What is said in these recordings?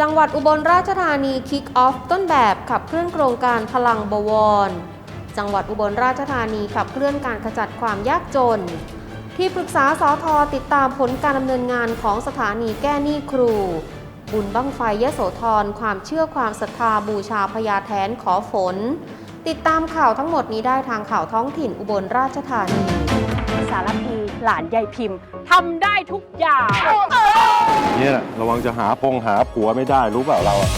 จังหวัดอุบลราชธานีคิกออฟต้นแบบขับเคลื่อนโครงการพลังบวร จังหวัดอุบลราชธานีขับเคลื่อนการขจัดความยากจน ที่ปรึกษาสอทอติดตามผลการดำเนินงานของสถานีแก้หนี้ครู บุญบั้งไฟยโสธรความเชื่อความศรัทธาบูชาพญาแทนขอฝน ติดตามข่าวทั้งหมดนี้ได้ทางข่าวท้องถิ่นอุบลราชธานีารพีหลานยายพิมพ์ทำได้ทุกอย่างเนี่ยระวังจะหาพงหาผัวไม่ได้รู้เปล่าเราอะ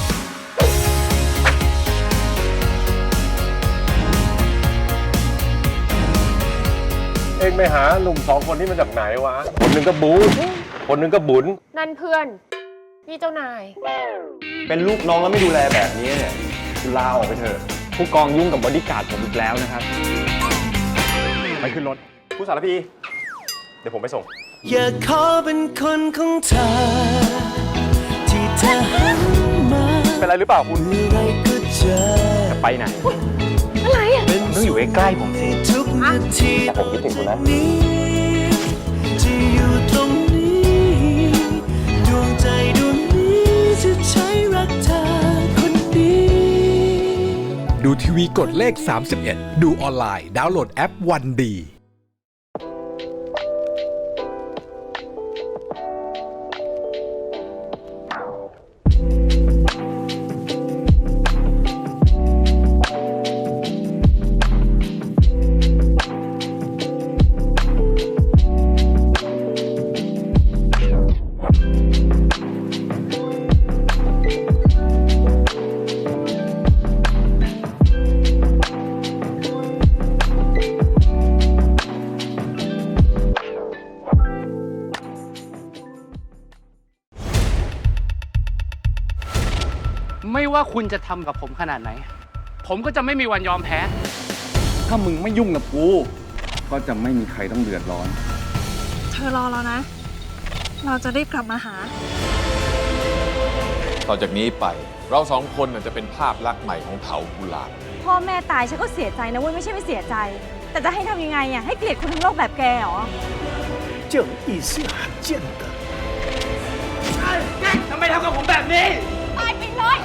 เองไปหาหนุ่มสองคนที่มาจากไหนวะ คนหนึ่งก็บูคนหนึ่งก็บุญ นั่นเพื่อน นี่เจ้านาย เป็นลูกน้องแล้วไม่ดูแลแบบนี้เนี่ยคุณลาออกไปเถอะ ผู้กองยุ่งกับบอดี้การ์ดผมอีกแล้วนะครับ ไปขึ้นรถ ผู้สารพี เดี๋ยวผมไปส่ง อยากขอเป็นคนของเธอ ที่เธอหันมาเป็นไรหรือเปล่าคุณ เมื่อไรก็เจอไปไหนเป็นต้องอยู่ใกล้ๆผมสิ ทุกนาทีแต่ผมคิดถึงคุณนะ นี้จะอยู่ตรงนี้ดวงใจดวงนี้จะใช้รักเธอคนเดียว ดูทีวีกดเลข 31 ดูออนไลน์ ดาวน์โหลดแอปวันดี คุณจะทำกับผมขนาดไหน ผมก็จะไม่มีวันยอมแพ้ ถ้ามึงไม่ยุ่งกับกู ก็จะไม่มีใครต้องเดือดร้อน เธอรอเรานะ เราจะรีบกลับมาหา ต่อจากนี้ไป เราสองคนน่ะจะเป็นภาพลักษณ์ใหม่ของเถากุหลาบ พ่อแม่ตายฉันก็เสียใจนะเว้ยไม่ใช่ไม่เสียใจ แต่จะให้ทำยังไงอ่ะให้เกลียดคนทั้งโลกแบบแกเหรอ 正义是罕见的。 ทำไมทำกับผมแบบนี้ ตายไปเลย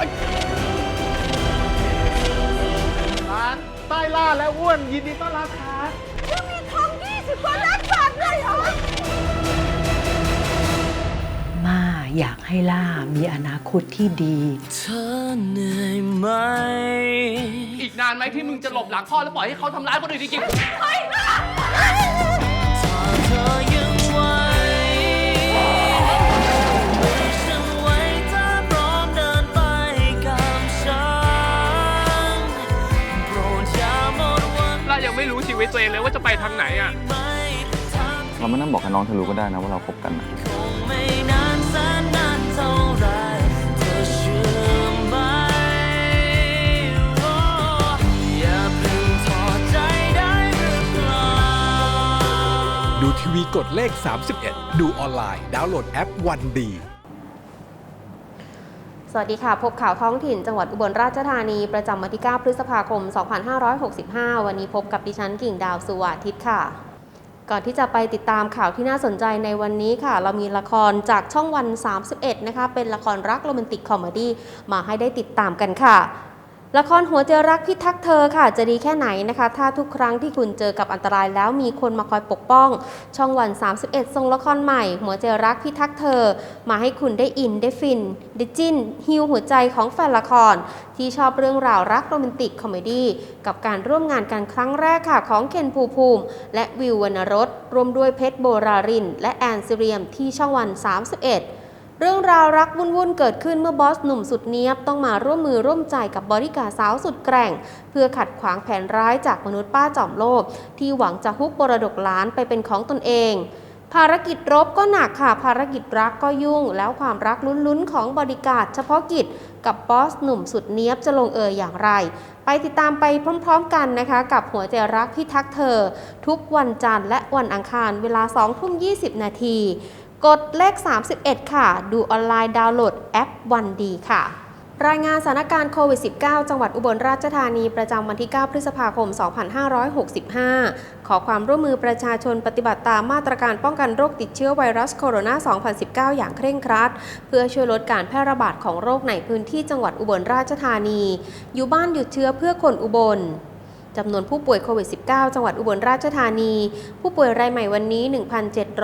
ร้านใต้ล่าและอ้วนยินดีต้อนรับครับยังมีทอง20กว่าล้านบาทเลยเหรอมาอยากให้ล่ามีอนาคตที่ดี เธอเหนื่อยไหม อีกนานไหมที่มึงจะหลบหลังพ่อแล้วปล่อยให้เขาทำร้ายคนอื่นจริงๆถ้า ชีวิตตัวเองเลยว่าจะไปทางไหนอะไม่ทางเราไม่ต้องบอกกับน้องเธอรู้ก็ได้นะว่าเราคบกันนะคงไม่นานแสนนานเท่าไรเธอเชื่อไหมโอ้อย่าเพิ่งถอดใจได้หรือเปล่าดูทีวีกดเลข 31 ดูออนไลน์ ดาวน์โหลดแอปวันดี สวัสดีค่ะ พบข่าวท้องถิ่นจังหวัดอุบลราชธานี ประจำวันที่ 9 พฤษภาคม 2565 วันนี้พบกับดิฉันกิ่งดาวสุวาทิตย์ค่ะ ก่อนที่จะไปติดตามข่าวที่น่าสนใจในวันนี้ค่ะ เรามีละครจากช่องวัน 31 นะคะ เป็นละครรักโรแมนติกคอมเมดี้มาให้ได้ติดตามกันค่ะ ละครหัวใจรักพิทักษ์เธอค่ะจะดีแค่ไหนนะคะ ถ้าทุกครั้งที่คุณเจอกับอันตรายแล้วมีคนมาคอยปกป้อง ช่องวัน 31ทรงละครใหม่ หัวใจรักพิทักษ์เธอ มาให้คุณได้อินได้ฟินได้จิ้นฮิวหัวใจของแฟนละคร ที่ชอบเรื่องราวรักโรแมนติกคอมเมดี้กับการร่วมงานกันครั้งแรกค่ะของเคนภูภูมิ และวิววรรณรสรวมด้วยเพชรโบราริน และแอนซิเรียมที่ช่องวัน 31 รื่องราวรักวุ่นๆเกิดขึ้นเมื่อบอสหนุ่มสุดเนี้ยบต้องมาร่วมมือร่วมใจกับบริการสาวสุดแกร่ง เพื่อขัดขวางแผนร้ายจากมนุษย์ป้าจอมโลภที่หวังจะฮุบมรดกล้านไปเป็นของตนเองภารกิจรบก็หนักค่ะ ภารกิจรักก็ยุ่ง แล้วความรักลุ้นๆ ของบริการเฉพาะกิจ กับบอสหนุ่มสุดเนี้ยบจะลงเอยอย่างไร ไปติดตามไปพร้อมๆกันนะคะ กับหัวใจรักพิทักษ์เธอ ทุกวันจันทร์และวันอังคารเวลา2ทุ่ม20 นาที กดเลข 31 ค่ะ ดูออนไลน์ดาวน์โหลดแอปวันดีค่ะ รายงานสถานการณ์โควิด -19 จังหวัดอุบลราชธานีประจำวันที่ 9 พฤษภาคม 2565 ขอความร่วมมือประชาชนปฏิบัติตามมาตรการป้องกันโรคติดเชื้อไวรัสโคโรนา 2019 อย่างเคร่งครัด เพื่อช่วยลดการแพร่ระบาดของโรคในพื้นที่จังหวัดอุบลราชธานี อยู่บ้านหยุดเชื้อเพื่อคนอุบล จำนวนผู้ป่วยโควิด -19 จังหวัดอุบลราชธานี ผู้ป่วยรายใหม่วันนี้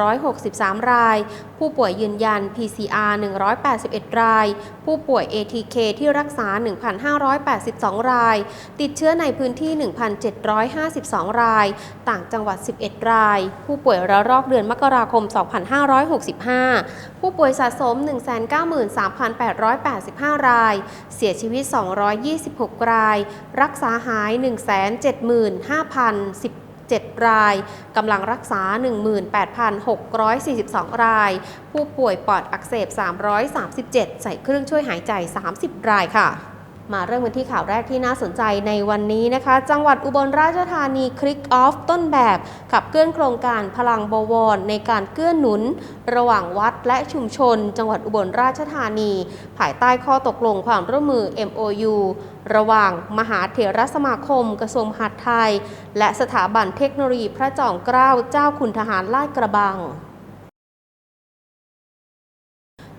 1,763 ราย ผู้ป่วยยืนยัน PCR 181 ราย ผู้ป่วย ATK ที่รักษา 1,582 ราย ติดเชื้อในพื้นที่ 1,752 ราย ต่างจังหวัด 11 ราย ผู้ป่วยระลอกเดือนมกราคม 2565 ผู้ป่วยสะสม 193,885 ราย เสียชีวิต 226 ราย รักษาหาย 175,10 7 รายกำลังรักษา 18,642 ราย ผู้ป่วยปอดอักเสบ 337 ใส่เครื่องช่วยหายใจ 30 รายค่ะ มาเริ่มกันที่ข่าวแรกที่น่าสนใจในวันนี้นะคะ จังหวัดอุบลราชธานีคลิกออฟต้นแบบขับเคลื่อนโครงการพลังบวร ในการเกื้อหนุน ระหว่างวัดและชุมชน จังหวัดอุบลราชธานี ภายใต้ข้อตกลงความร่วมมือ MOU ระหว่างมหาเถรสมาคม กระทรวงมหาดไทย และสถาบันเทคโนโลยีพระจอมเกล้าเจ้าคุณทหารลาดกระบัง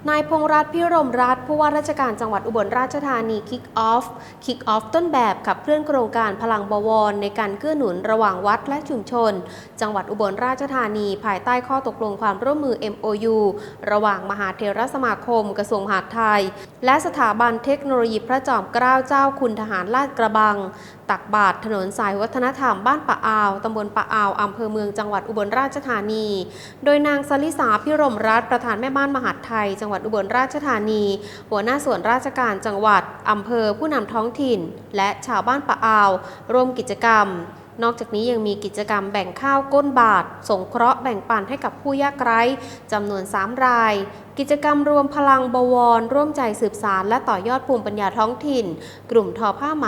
นายพงรัตพิรมรัตน์ผู้ว่าราชการจังหวัดอุบลราชธานีคิกออฟคิกออฟต้นแบบขับเคลื่อนโครงการพลังบวร ในการเกื้อหนุนระหว่างวัดและชุมชน จังหวัดอุบลราชธานี ภายใต้ข้อตกลงความร่วมมือ MOU ระหว่างมหาเถรสมาคม กระทรวงมหาดไทย และสถาบันเทคโนโลยีพระจอมเกล้าเจ้าคุณทหารลาดกระบัง ตักบาตรถนนสายวัฒนธรรมบ้านปะอาว ตำบลปะอาว อำเภอเมืองจังหวัดอุบลราชธานี โดยนางสลิสาพิรมรัฐประธานแม่บ้านมหาดไทย จังหวัดอุบลราชธานี หัวหน้าส่วนราชการจังหวัด อำเภอผู้นำท้องถิ่น และชาวบ้านปะอาว ร่วมกิจกรรม นอกจากนี้ยังมีกิจกรรมแบ่งข้าวก้นบาท สงเคราะห์แบ่งปันให้กับผู้ยากไร้จำนวน 3 ราย กิจกรรมรวมพลังบวร ร่วมใจสืบสารและต่อยอดภูมิปัญญาท้องถิ่น กลุ่มทอผ้าไหม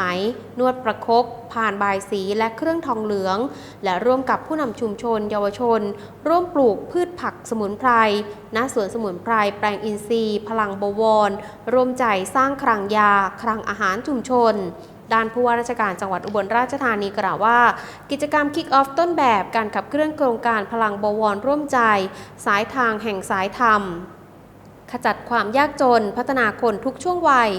นวดประคบผ่านบายสีและเครื่องทองเหลือง และร่วมกับผู้นำชุมชน เยาวชน ร่วมปลูกพืชผักสมุนไพรณสวนสมุนไพรแปลงอินทรีย์ พลังบวร ร่วมใจสร้างคลังยา คลังอาหารชุมชน ด้านผู้ว่าราชการจังหวัดอุบลราชธานีกล่าวว่า กิจกรรม Kick Off ต้นแบบการขับเคลื่อนโครงการพลังบวรร่วมใจ สายทางแห่งสายธรรมขจัดความยากจน พัฒนาคนทุกช่วงวัย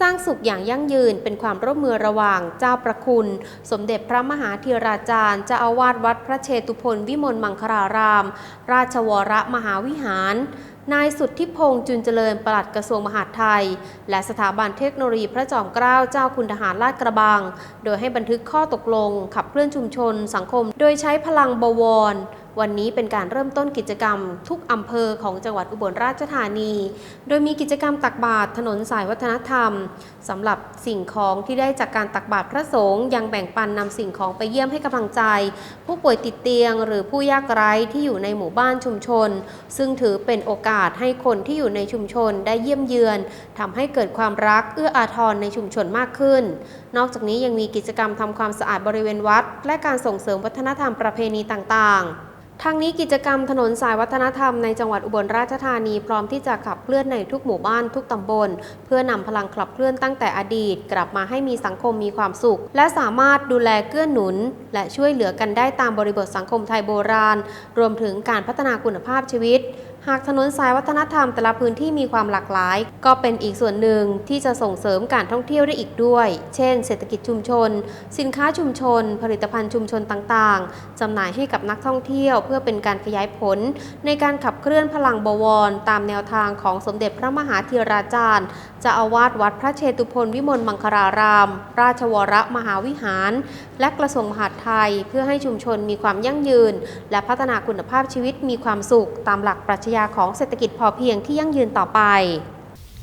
สร้างสุขอย่างยั่งยืน เป็นความร่วมมือระหว่างเจ้าประคุณ สมเด็จพระมหาธีราจารย์เจ้าอาวาสวัดพระเชตุพนวิมลมังคลาราม ราชวรมหาวิหาร นายสุทธิพงษ์จุนเจริญปลัดกระทรวงมหาดไทย และสถาบันเทคโนโลยีพระจอมเกล้าเจ้าคุณทหารลาดกระบัง โดยให้บันทึกข้อตกลง ขับเคลื่อนชุมชน สังคม โดยใช้พลังบวร วันนี้เป็นการเริ่มต้นกิจกรรมทุกอำเภอของจังหวัดอุบลราชธานี โดยมีกิจกรรมตักบาตรถนนสายวัฒนธรรมสำหรับสิ่งของที่ได้จากการตักบาตรพระสงฆ์ยังแบ่งปันนำสิ่งของไปเยี่ยมให้กำลังใจ ผู้ป่วยติดเตียง หรือผู้ยากไร้ที่อยู่ในหมู่บ้านชุมชน ซึ่งถือเป็นโอกาสให้คนที่อยู่ในชุมชนได้เยี่ยมเยือนทำให้เกิดความรักเอื้ออาทรในชุมชนมากขึ้น นอกจากนี้ยังมีกิจกรรมทำความสะอาดบริเวณวัด และการส่งเสริมวัฒนธรรมประเพณีต่างๆ ทางนี้กิจกรรมถนนสายวัฒนธรรมในจังหวัดอุบลราชธานีพร้อมที่จะขับเคลื่อนในทุกหมู่บ้านทุกตำบล เพื่อนำพลังขับเคลื่อนตั้งแต่อดีต กลับมาให้มีสังคมมีความสุข และสามารถดูแลเกื้อหนุน และช่วยเหลือกันได้ตามบริบทสังคมไทยโบราณ รวมถึงการพัฒนาคุณภาพชีวิต หากถนนสายวัฒนธรรมแต่ละพื้นที่มีความหลากหลาย ก็เป็นอีกส่วนหนึ่งที่จะส่งเสริมการท่องเที่ยวได้อีกด้วย เช่น เศรษฐกิจชุมชน สินค้าชุมชน ผลิตภัณฑ์ชุมชนต่างๆ จำหน่ายให้กับนักท่องเที่ยว เพื่อเป็นการขยายผล ในการขับเคลื่อนพลังบวร ตามแนวทางของสมเด็จพระมหาธีราจารย์เจ้าอาวาสวัดพระเชตุพนวิมลมังคลาราม ราชวรมหาวิหาร และกระทรวงมหาดไทย เพื่อให้ชุมชนมีความยั่งยืน และพัฒนาคุณภาพชีวิตมีความสุขตามหลักปรัชญาของเศรษฐกิจพอเพียงที่ยั่งยืนต่อไป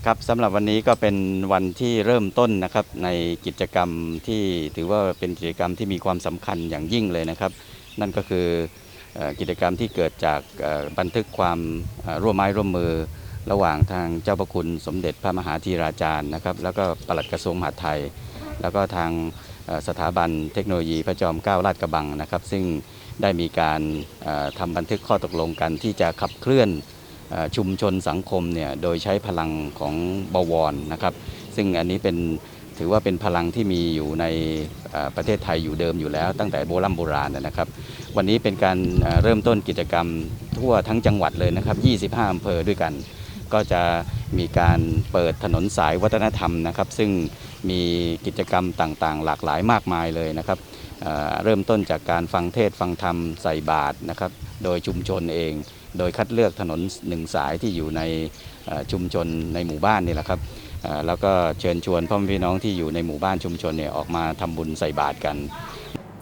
ครับสำหรับวันนี้ก็เป็นวันที่เริ่มต้นนะครับในกิจกรรมที่ถือว่าเป็นกิจกรรมที่มีความสำคัญอย่างยิ่งเลยนะครับ นั่นก็คือกิจกรรมที่เกิดจากบันทึกความร่วมไม้ร่วมมือ ระหว่างทางเจ้าพระคุณสมเด็จพระมหาธีราจารย์นะครับ แล้วก็ปลัดกระทรวงมหาดไทย แล้วก็ทางสถาบันเทคโนโลยีพระจอมเกล้าลาดกระบังนะครับ ซึ่ง ได้มีการเอ่อทำบันทึกข้อตกลงกัน ที่จะขับเคลื่อนอชุมชนสังคมเนี่ยโดยใช้พลังของบวรนะครับ ซึ่งอันนี้เป็นถือว่าเป็นพลังที่มีอยู่ในประเทศไทยอยู่เดิมอยู่แล้ว ตั้งแต่โบราณโบราณนะครับ วันนี้เป็นการเริ่มต้นกิจกรรมทั่วทั้งจังหวัดเลยนะครับ 25 อำเภอด้วยกัน ก็จะมีการเปิดถนนสายวัฒนธรรมนะครับ ซึ่งมีกิจกรรมต่างๆ หลากหลายมากมายเลยนะครับ เริ่มต้นจากการฟังเทศฟังธรรมใส่บาตรนะครับโดยชุมชนเอง โดยคัดเลือกถนนหนึ่งสายที่อยู่ในชุมชนในหมู่บ้านนี่แหละครับแล้วก็เชิญชวนพ่อแม่พี่น้องที่อยู่ในหมู่บ้านชุมชนเนี่ยออกมาทำบุญใส่บาตรกัน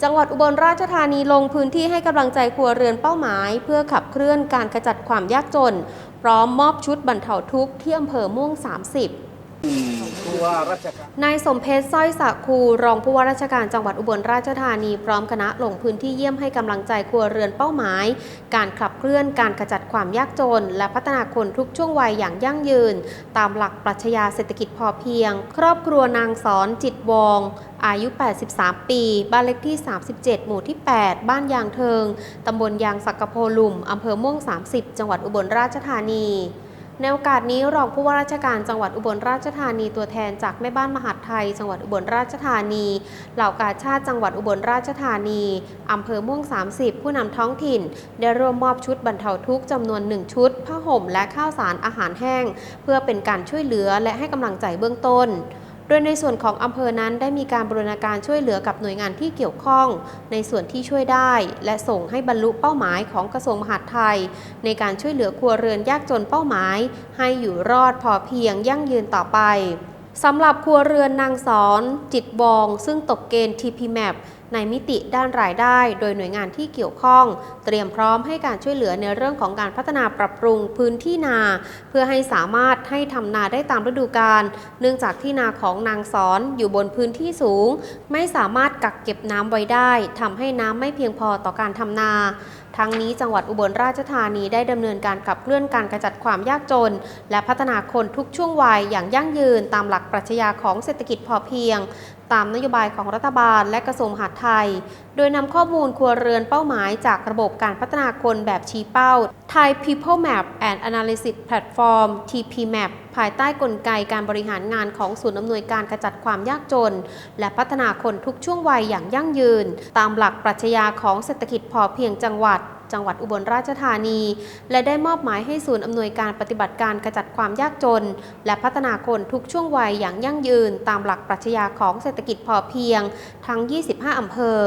จังหวัดอุบลราชธานีลงพื้นที่ให้กำลังใจครัวเรือนเป้าหมาย เพื่อขับเคลื่อนการขจัดความยากจน พร้อมมอบชุดบรรเทาทุกข์ที่อำเภอม่วง 30 นายสมเพชรสร้อยสักคูรองผู้ว่าราชการจังหวัดอุบลราชธานีพร้อมคณะลงพื้นที่เยี่ยมให้กำลังใจครัวเรือนเป้าหมาย การขับเคลื่อนการขจัดความยากจน และพัฒนาคนทุกช่วงวัยอย่างยั่งยืน ตามหลักปรัชญาเศรษฐกิจพอเพียง ครอบครัวนางสอนจิตวงอายุ 83 ปี บ้านเลขที่ 37 หมู่ที่ 8 บ้านยางเทิง ตำบลยางสักกะโพลุมอำเภอม่วง 30 จังหวัดอุบลราชธานี ในโอกาสนี้รองผู้ว่าราชการจังหวัดอุบลราชธานีตัวแทนจากแม่บ้านมหาดไทย จังหวัดอุบลราชธานี เหล่ากาชาติจังหวัดอุบลราชธานีอำเภอม่วง 30 ผู้นำท้องถิ่น ได้ร่วมมอบชุดบรรเทาทุกข์จำนวน 1 ชุดผ้าห่มและข้าวสารอาหารแห้ง เพื่อเป็นการช่วยเหลือและให้กำลังใจเบื้องต้น โดยในส่วนของอำเภอนั้นได้มีการบรณาการช่วยเหลือกับหน่วยงานที่เกี่ยวข้อง ในส่วนที่ช่วยได้ และส่งให้บรรลุเป้าหมายของกระทรวงมหาดไทย ในการช่วยเหลือครัวเรือนยากจนเป้าหมาย ให้อยู่รอดพอเพียงยั่งยืนต่อไปสำหรับครัวเรือนนางสอน จิตวอง ซึ่งตกเกณฑ์ TPMAP ในมิติด้านรายได้ โดยหน่วยงานที่เกี่ยวข้อง เตรียมพร้อมให้การช่วยเหลือในเรื่องของการพัฒนาปรับปรุงพื้นที่นา เพื่อให้สามารถให้ทำนาได้ตามฤดูกาลเนื่องจากที่นาของนางสอนอยู่บนพื้นที่สูง ไม่สามารถกักเก็บน้ำไว้ได้ทำให้น้ำไม่เพียงพอต่อการทำนาทั้งนี้จังหวัดอุบลราชธานีได้ดำเนินการขับเคลื่อนการกระจัดความยากจน และพัฒนาคนทุกช่วงวัยอย่างยั่งยืนตามหลักปรัชญาของเศรษฐกิจพอเพียง ตามนโยบายของรัฐบาลและกระทรวงมหาดไทย โดยนำข้อมูลครัวเรือนเป้าหมายจากระบบการพัฒนาคนแบบชี้เป้า Thai People Map and Analysis Platform TPMAP ภายใต้กลไกการบริหารงานของศูนย์อำนวยการกระจัดความยากจน และพัฒนาคนทุกช่วงวัยอย่างยั่งยืน ตามหลักปรัชญาของเศรษฐกิจพอเพียงจังหวัด จังหวัดอุบลราชธานี และได้มอบหมายให้ศูนย์อำนวยการปฏิบัติการขจัดความยากจน และพัฒนาคนทุกช่วงวัยอย่างยั่งยืน ตามหลักปรัชญาของเศรษฐกิจพอเพียง ทั้ง 25 อำเภอ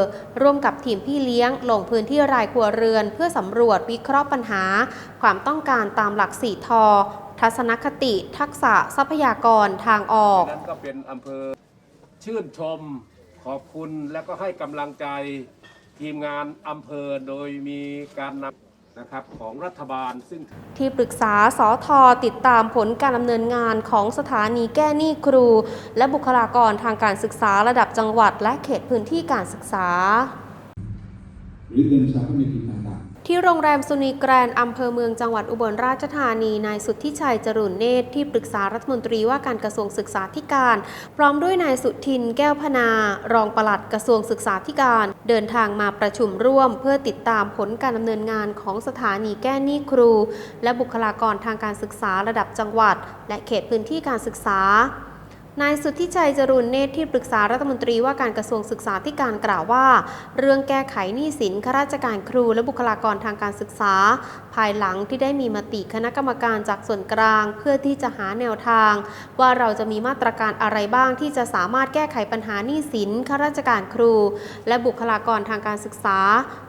ร่วมกับทีมพี่เลี้ยง ลงพื้นที่รายครัวเรือน เพื่อสำรวจวิเคราะห์ปัญหา ความต้องการตามหลัก 4 ทอ ทัศนคติ ทักษะทรัพยากรทางออกนั้นก็เป็นอำเภอชื่นชมขอบคุณและก็ให้กำลังใจ ทีมงานอำเภอโดยมีการนำนะครับของรัฐบาลซึ่ง ที่ปรึกษาสอทอติดตามผลการดำเนินงานของสถานีแก้หนี้ครู และบุคลากรทางการศึกษาระดับจังหวัด และเขตพื้นที่การศึกษา หรือเดินชาพเนทีต่า ที่โรงแรมสุนีแกรนด์อำเภอเมืองจังหวัดอุบลราชธานี นายสุทธิชัยจรุนเนตรที่ปรึกษารัฐมนตรีว่าการกระทรวงศึกษาธิการ พร้อมด้วยนายสุทินแก้วพนา รองปลัดกระทรวงศึกษาธิการ เดินทางมาประชุมร่วม เพื่อติดตามผลการดำเนินงานของสถานีแก้หนี้ครู และบุคลากรทางการศึกษาระดับจังหวัด และเขตพื้นที่การศึกษา นายสุทธิชัยจรุนเนตรที่ปรึกษารัฐมนตรีว่าการกระทรวงศึกษาธิการกล่าวว่า เรื่องแก้ไขหนี้สินข้าราชการครูและบุคลากรทางการศึกษาภายหลังที่ได้มีมติคณะกรรมการจากส่วนกลาง เพื่อที่จะหาแนวทาง ว่าเราจะมีมาตรการอะไรบ้างที่จะสามารถแก้ไขปัญหาหนี้สินข้าราชการครู และบุคลากรทางการศึกษา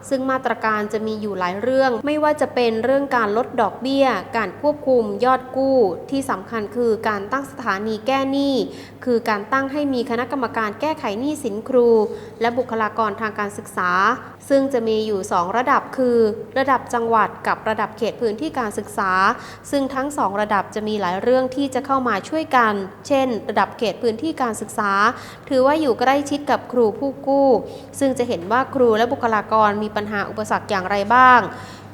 ซึ่งมาตรการจะมีอยู่หลายเรื่อง ไม่ว่าจะเป็นเรื่องการลดดอกเบี้ย การควบคุมยอดกู้ ที่สำคัญคือการตั้งสถานีแก้หนี้คือการตั้งให้มีคณะกรรมการแก้ไขหนี้สินครู และบุคลากรทางการศึกษา ซึ่งจะมีอยู่ 2 ระดับคือ ระดับจังหวัดกับระระดับเขตพื้นที่การศึกษา ซึ่งทั้ง 2 ระดับจะมีหลายเรื่องที่จะเข้ามาช่วยกัน เช่น ระดับเขตพื้นที่การศึกษา ถือว่าอยู่ใกล้ชิดกับครูผู้กู้ ซึ่งจะเห็นว่าครูและบุคลากรมีปัญหาอุปสรรคอย่างไรบ้าง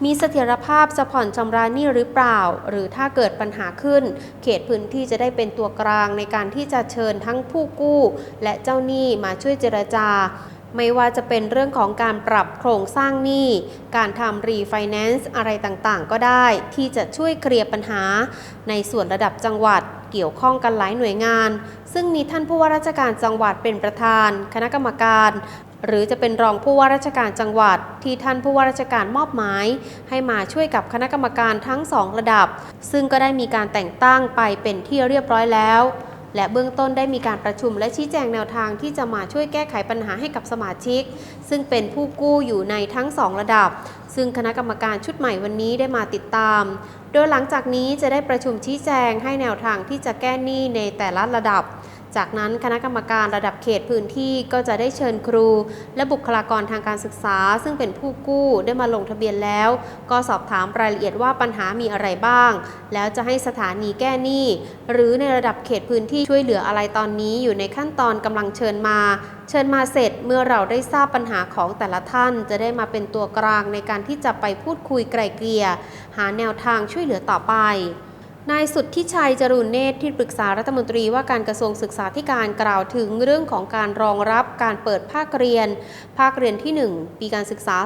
มีเสถียรภาพจะผ่อนชำระหนี้หรือเปล่า หรือถ้าเกิดปัญหาขึ้น เขตพื้นที่จะได้เป็นตัวกลางในการที่จะเชิญทั้งผู้กู้ และเจ้าหนี้มาช่วยเจรจา ไม่ว่าจะเป็นเรื่องของการปรับโครงสร้างหนี้ การทำรีไฟแนนซ์อะไรต่างๆ ก็ได้ที่จะช่วยเคลียร์ปัญหา ในส่วนระดับจังหวัดเกี่ยวข้องกันหลายหน่วยงาน ซึ่งมีท่านผู้ว่าราชการจังหวัดเป็นประธาน คณะกรรมการ หรือจะเป็นรองผู้ว่าราชการจังหวัด ที่ท่านผู้ว่าราชการมอบหมาย ให้มาช่วยกับคณะกรรมการทั้งสองระดับ ซึ่งก็ได้มีการแต่งตั้งไปเป็นที่เรียบร้อยแล้ว และเบื้องต้นได้มีการประชุมและชี้แจงแนวทางที่จะมาช่วยแก้ไขปัญหาให้กับสมาชิก ซึ่งเป็นผู้กู้อยู่ในทั้งสองระดับ ซึ่งคณะกรรมการชุดใหม่วันนี้ได้มาติดตาม โดยหลังจากนี้จะได้ประชุมชี้แจงให้แนวทางที่จะแก้หนี้ในแต่ละระดับ จากนั้นคณะกรรมการระดับเขตพื้นที่ก็จะได้เชิญครู และบุคลากรทางการศึกษา ซึ่งเป็นผู้กู้ได้มาลงทะเบียนแล้ว ก็สอบถามรายละเอียดว่าปัญหามีอะไรบ้าง แล้วจะให้สถานีแก้หนี้หรือในระดับเขตพื้นที่ช่วยเหลืออะไรตอนนี้อยู่ในขั้นตอนกำลังเชิญมา เชิญมาเสร็จเมื่อเราได้ทราบปัญหาของแต่ละท่าน จะได้มาเป็นตัวกลางในการที่จะไปพูดคุยไกล่เกลี่ยหาแนวทางช่วยเหลือต่อไป นายสุดที่ชัยจรูนเนตรที่ปรึกษารัฐมนตรีว่าการกระทรวงศึกษาธิการกล่าวถึงเรื่องของการรองรับการเปิดภาคเรียน ภาคเรียนที่ 1 ปีการศึกษา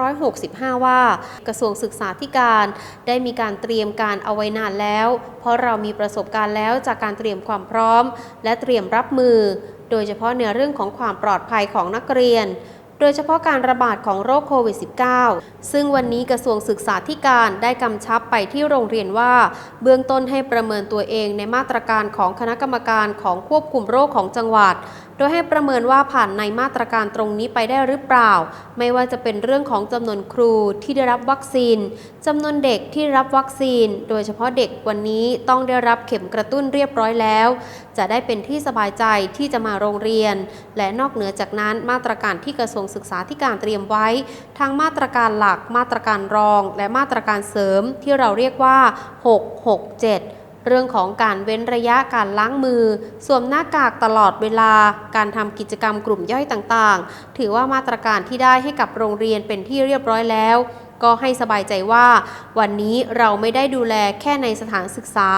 2565 ว่า กระทรวงศึกษาธิการได้มีการเตรียมการเอาไว้นานแล้ว เพราะเรามีประสบการณ์แล้วจากการเตรียมความพร้อม และเตรียมรับมือ โดยเฉพาะในเรื่องของความปลอดภัยของนักเรียน โดยเฉพาะการระบาดของโรคโควิด -19 ซึ่งวันนี้กระทรวงศึกษาธิการได้กำชับไปที่โรงเรียนว่า เบื้องต้นให้ประเมินตัวเองในมาตรการของคณะกรรมการของควบคุมโรคของจังหวัด โดยให้ประเมินว่าผ่านในมาตรการตรงนี้ไปได้หรือเปล่า ไม่ว่าจะเป็นเรื่องของจำนวนครูที่ได้รับวัคซีนจำนวนเด็กที่รับวัคซีน โดยเฉพาะเด็กวันนี้ต้องได้รับเข็มกระตุ้นเรียบร้อยแล้ว จะได้เป็นที่สบายใจที่จะมาโรงเรียน และนอกเหนือจากนั้นมาตรการที่กระทรวงศึกษาธิการเตรียมไว้ ทั้งมาตรการหลักมาตรการรอง และมาตรการเสริมที่เราเรียกว่า 667เรื่องของการเว้นระยะการล้างมือ สวมหน้ากากตลอดเวลา การทำกิจกรรมกลุ่มย่อยต่างๆ ถือว่ามาตรการที่ได้ให้กับโรงเรียนเป็นที่เรียบร้อยแล้ว ก็ให้สบายใจว่า วันนี้เราไม่ได้ดูแลแค่ในสถานศึกษา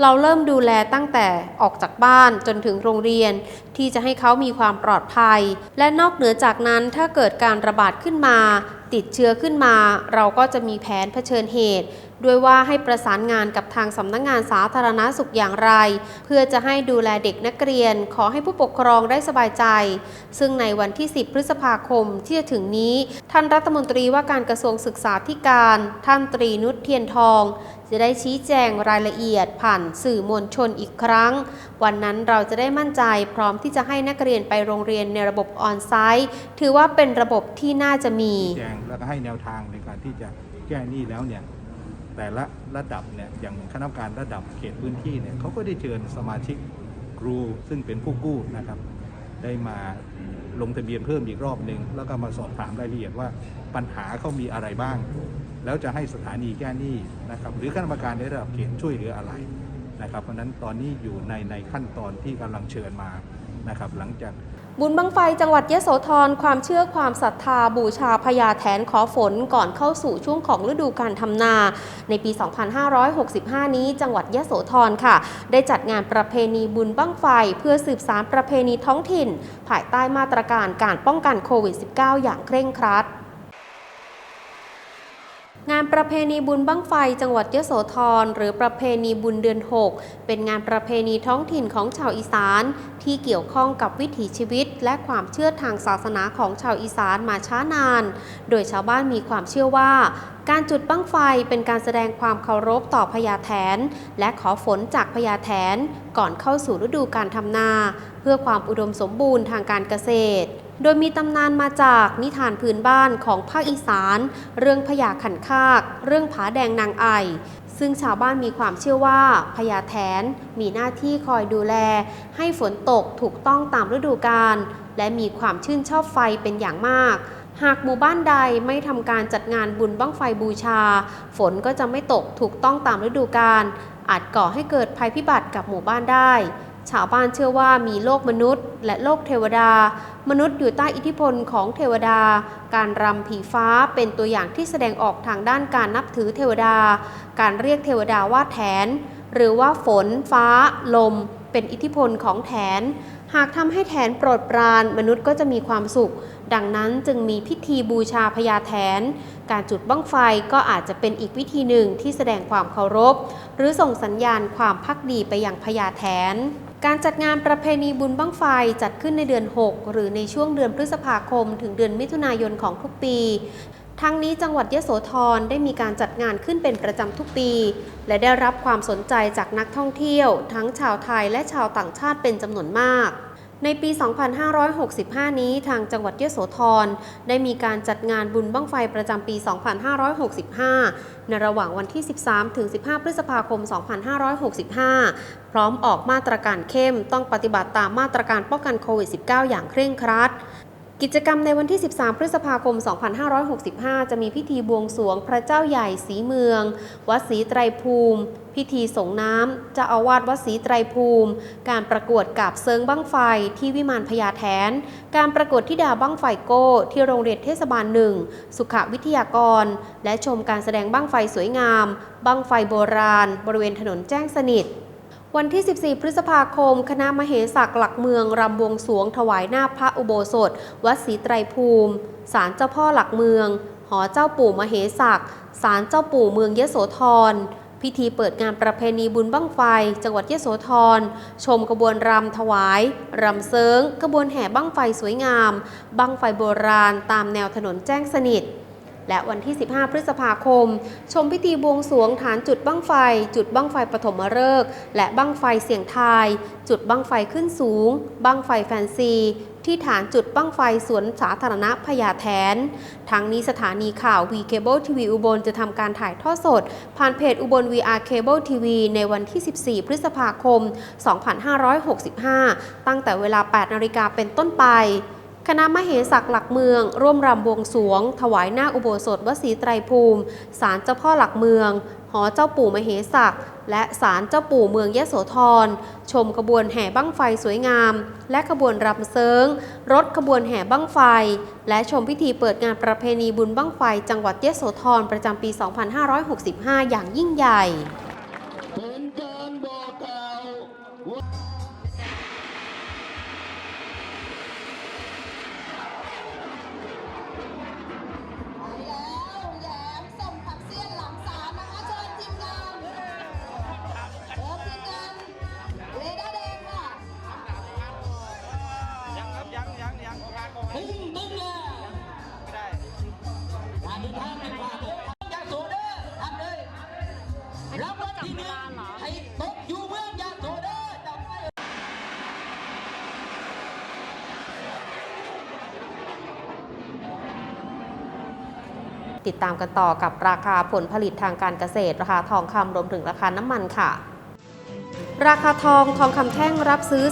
เราเริ่มดูแลตั้งแต่ออกจากบ้านจนถึงโรงเรียน ที่จะให้เขามีความปลอดภัย และนอกเหนือจากนั้นถ้าเกิดการระบาดขึ้นมา ติดเชื้อขึ้นมา เราก็จะมีแผนเผชิญเหตุ ด้วยว่าให้ประสานงานกับทางสำนักงงานสาธารณาสุขอย่างไร เพื่อจะให้ดูแลเด็กนักเรียน ขอให้ผู้ปกครองได้สบายใจ ซึ่งในวันที่ 10 พฤษภาคมที่จะถึงนี้ ท่านรัฐมนตรีว่าการกระทรวงศึกษาธิการ ท่านตรีนุชเทียนทอง จะได้ชี้แจงรายละเอียดผ่านสื่อมวลชนอีกครั้ง วันนั้นเราจะได้มั่นใจพร้อมที่จะให้นักเรียนไปโรงเรียนในระบบออนไซต์ถือว่าเป็นระบบที่น่าจะมีแจงแล้วก็ให้แนวทางในการที่จะแก้หนี้แล้วเนี่ยแต่ละระดับเนี่ยอย่างคณะกรรมการระดับเขตพื้นที่เนี่ยเขาก็ได้เชิญสมาชิกครูซึ่งเป็นผู้กู้นะครับ ได้มาลงทะเบียนเพิ่มอีกรอบหนึ่งแล้วก็มาสอบถามรายละเอียดว่าปัญหาเขามีอะไรบ้าง แล้วจะให้สถานีแก้หนี้นะครับหรือคณะกรรมการในระดับเขตช่วยเหลืออะไรนะครับเพราะนั้นตอนนี้อยู่ในในขั้นตอนที่กำลังเชิญมานะครับหลังจากบุญบังไฟจังหวัดยะโสธรความเชื่อความศรัทธาบูชาพญาแถนขอฝนก่อนเข้าสู่ช่วงของฤดูการทำนา ในปี 2565 นี้จังหวัดยะโสธรค่ะ ได้จัดงานประเพณีบุญบั้งไฟเพื่อสืบสารประเพณีท้องถิ่น ภายใต้มาตรการการป้องกันโควิด -19 อย่างเคร่งครัด งานประเพณีบุญบั้งไฟจังหวัดยโสธรหรือประเพณีบุญเดือน 6 เป็นงานประเพณีท้องถิ่นของชาวอีสาน ที่เกี่ยวข้องกับวิถีชีวิต และความเชื่อทางศาสนาของชาวอีสานมาช้านาน โดยชาวบ้านมีความเชื่อว่า การจุดบั้งไฟเป็นการแสดงความเคารพต่อพญาแถน และขอฝนจากพญาแถน ก่อนเข้าสู่ฤดูการทำนา เพื่อความอุดมสมบูรณ์ทางการเกษตร โดยมีตำนานมาจากนิทานพื้นบ้านของภาคอีสาน เรื่องพญาขันคาก เรื่องผาแดงนางไอ ซึ่งชาวบ้านมีความเชื่อว่าพญาแถนมีหน้าที่คอยดูแล ให้ฝนตกถูกต้องตามฤดูกาลและมีความชื่นชอบไฟเป็นอย่างมาก หากหมู่บ้านใดไม่ทำการจัดงานบุญบั้งไฟบูชา ฝนก็จะไม่ตกถูกต้องตามฤดูกาลอาจก่อให้เกิดภัยพิบัติกับหมู่บ้านได้ ชาวบ้านเชื่อว่ามีโลกมนุษย์ และโลกเทวดา มนุษย์อยู่ใต้อิทธิพลของเทวดา การรำผีฟ้าเป็นตัวอย่างที่แสดงออกทางด้านการนับถือเทวดา การเรียกเทวดาว่าแถน หรือว่าฝน ฟ้า ลม เป็นอิทธิพลของแถน หากทำให้แถนโปรดปรานมนุษย์ก็จะมีความสุข ดังนั้นจึงมีพิธีบูชาพญาแถน การจุดบั้งไฟก็อาจจะเป็นอีกวิธีหนึ่งที่แสดงความเคารพ หรือส่งสัญญาณความพักดีไปยังพญาแถน การจัดงานประเพณีบุญบั้งไฟจัดขึ้นในเดือน 6 หรือในช่วงเดือนพฤษภาคม ถึงเดือนมิถุนายนของทุกปี ทั้งนี้จังหวัดยะโสธรได้มีการจัดงานขึ้นเป็นประจำทุกปี และได้รับความสนใจจากนักท่องเที่ยว ทั้งชาวไทยและชาวต่างชาติเป็นจำนวนมาก ในปี 2565 นี้ทางจังหวัดยโสธรได้มีการจัดงานบุญบั้งไฟประจำปี 2565 ในระหว่างวันที่ 13 ถึง 15 พฤษภาคม 2565 พร้อมออกมาตรการเข้มต้องปฏิบัติตามมาตรการป้องกันโควิด -19 อย่างเคร่งครัด กิจกรรมในวันที่ 13 พฤษภาคม 2565 จะมีพิธีบวงสรวงพระเจ้าใหญ่สีเมือง วัดศรีไตรภูมิ พิธีสงน้ำเจ้าอาวาสวัดศรีไตรภูมิ การประกวดกาบเซิงบั้งไฟที่วิมานพญาแทน การประกวดทิดาบั้งไฟโก้ ที่โรงเรียนเทศบาลหนึ่ง สุขวิทยากร และชมการแสดงบั้งไฟสวยงาม บั้งไฟโบราณ บริเวณถนนแจ้งสนิท วันที่ 14 พฤษภาคม คณะมเหสักหลักเมือง รำบวงสวงถวายหน้าพระอุโบสถ วัดศรีไตรภูมิศาลเจ้าพ่อหลักเมือง หอเจ้าปู่มเหสักศาลเจ้าปู่เมืองยโสธร พิธีเปิดงานประเพณีบุญบั้งไฟ จังหวัดยโสธร ชมกระบวนรำถวาย รำเซิงกระบวนแห่บั้งไฟสวยงาม บั้งไฟโบราณ ตามแนวถนนแจ้งสนิท และวันที่ 15 พฤษภาคม ชมพิธีบวงสวงฐานจุดบั้งไฟ จุดบั้งไฟปฐมฤกษ์และบั้งไฟเสียงทาย จุดบั้งไฟขึ้นสูง บั้งไฟแฟนซี ที่ฐานจุดบั้งไฟสวนสาธารณะพญาแทน ทั้งนี้สถานีข่าว V Cable TV อุบลจะทำการถ่ายทอดสด ผ่านเพจอุบล VR Cable TV ในวันที่ 14 พฤษภาคม 2565 ตั้งแต่เวลา 8 นาฬิกาเป็นต้นไป คณะมเหสักหลักเมือง ร่วมรำบวงสวง ถวายหน้าอุโบสถวัดศรีไตรภูมิศาลเจ้าพ่อหลักเมือง หอเจ้าปู่มเหสักและศาลเจ้าปู่เมืองยโสธร ชมขบวนแห่บั้งไฟสวยงาม และขบวนรำเซิงรถขบวนแห่บั้งไฟ และชมพิธีเปิดงานประเพณีบุญบั้งไฟ จังหวัดยโสธรประจำปี 2565 อย่างยิ่งใหญ่ ติดตามกันต่อกับราคาผลผลิตทางการเกษตร ราคาทองคำรวมถึงราคาน้ำมันค่ะ ราคาทองทองคำแท่งรับซื้อ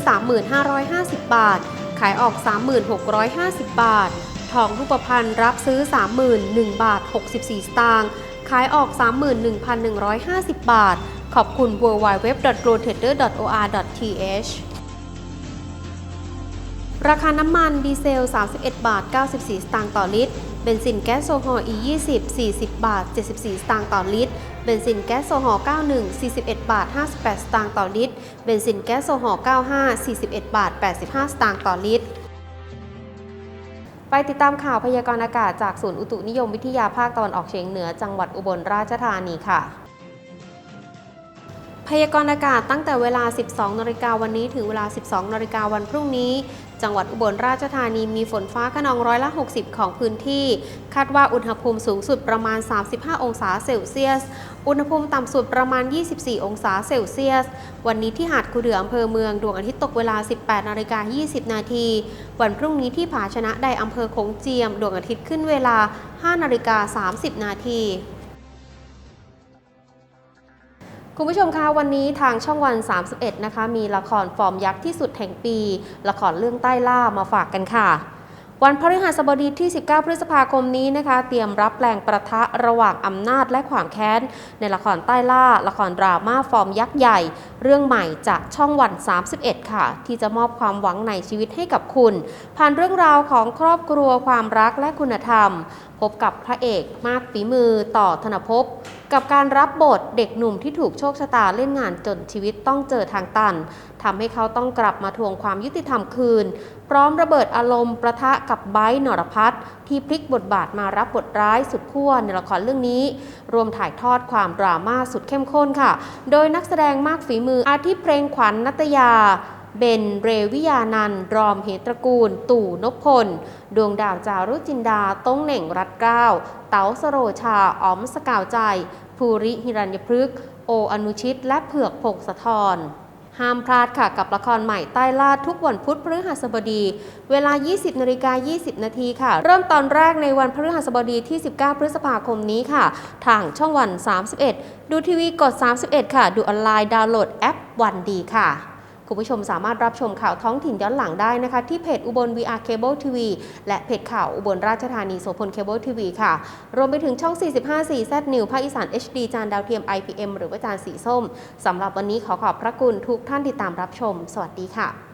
3,550 บาท ขายออก 36,50 บาท ทองรูปพรรณรับซื้อ 31,000บาท 64 สตางค์ขายออก 31,150 บาท ขอบคุณ www.grotrader.or.th ราคาน้ำมันดีเซล 31 บาท 94 สตางค์ต่อลิตร เบนซินแก๊สโซฮอล์ E20 40 บาท 74 สตางค์ต่อลิตร เบนซินแก๊สโซฮอล์ 91 41 บาท 58 สตางค์ต่อลิตร เบนซินแก๊สโซฮอล์ 95 41 บาท 85 สตางค์ต่อลิตร ไปติดตามข่าวพยากรณ์อากาศจากศูนย์อุตุนิยมวิทยาภาคตะวันออกเฉียงเหนือจังหวัดอุบลราชธานีค่ะ พยากรณ์อากาศตั้งแต่เวลา 12นาฬิกาวันนี้ถึงเวลา 12นาฬิกาวันพรุ่งนี้ จังหวัดอุบลราชธานีมีฝนฟ้าขนองร้อยละ 60 ของพื้นที่ คาดว่าอุณหภูมิสูงสุดประมาณ 35 องศาเซลเซียส อุณหภูมิต่ำสุดประมาณ 24 องศาเซลเซียส วันนี้ที่หาดคูเดืออำเภอเมืองดวงอาทิตย์ตกเวลา 18นาฬิกา20 นาที วันพรุ่งนี้ที่ผาชนะใดอำเภอโขงเจียม ดวงอาทิตย์ขึ้นเวลา 5นาฬิกา30 นาที คุณผู้ชมคะวันนี้ทางช่องวัน 31 นะคะ มีละครฟอร์มยักษ์ที่สุดแห่งปี ละครเรื่องใต้ล่ามาฝากกันค่ะ วันพฤหัสบดีที่ 19 พฤษภาคมนี้นะคะ เตรียมรับแรงประทะระหว่างอำนาจและขวางแค้น ในละครใต้ล่า ละครดราม่าฟอร์มยักษ์ใหญ่ เรื่องใหม่จากช่องวัน 31 ค่ะ ที่จะมอบความหวังในชีวิตให้กับคุณ ผ่านเรื่องราวของครอบครัวความรักและคุณธรรม พบกับพระเอกมากฝีมือต่อธนภพ กับการรับบทเด็กหนุ่มที่ถูกโชคชะตาเล่นงานจนชีวิตต้องเจอทางตันทำให้เขาต้องกลับมาทวงความยุติธรรมคืน พร้อมระเบิดอารมณ์ประทะกับไบร์นรพัฒที่พลิกบทบาทมารับบทร้ายสุดขั้วในละครเรื่องนี้ รวมถ่ายทอดความดราม่าสุดเข้มข้นค่ะ โดยนักแสดงมากฝีมืออาทิเพลงขวัญนัตยา เบน เรวิยานันรอมเหตระกูล ตู่นพพล ดวงดาวจารุจินดา ต้งเหน่งรัตเกล้า เต๋าสโรชา อ๋อมสกาวใจ ภูริหิรัญยพฤกษ์ โออนุชิต และเผือกพงศธรห้ามพลาดค่ะกับละครใหม่ใต้ลาดทุกวันพุธพฤหัสบดี เวลา 20นาฬิกา20 นาทีค่ะ เริ่มตอนแรกในวันพฤหัสบดีที่ 19 พฤษภาคมนี้ค่ะ ทางช่องวัน 31 ดูทีวีกด 31 ค่ะ ดูออนไลน์ดาวน์โหลดแอปวันดีค่ะ คุณผู้ชมสามารถรับชมข่าวท้องถิ่นย้อนหลังได้นะคะ ที่เพจอุบล VR Cable TV และเพจข่าวอุบลราชธานีโสพลเคเบิลทีวีค่ะ รวมไปถึงช่อง 45 4 Z New ภาคอีสาน HD จานดาวเทียม IPM หรือว่าจานสีส้มสำหรับวันนี้ขอขอบพระคุณทุกท่านที่ตามรับชม สวัสดีค่ะ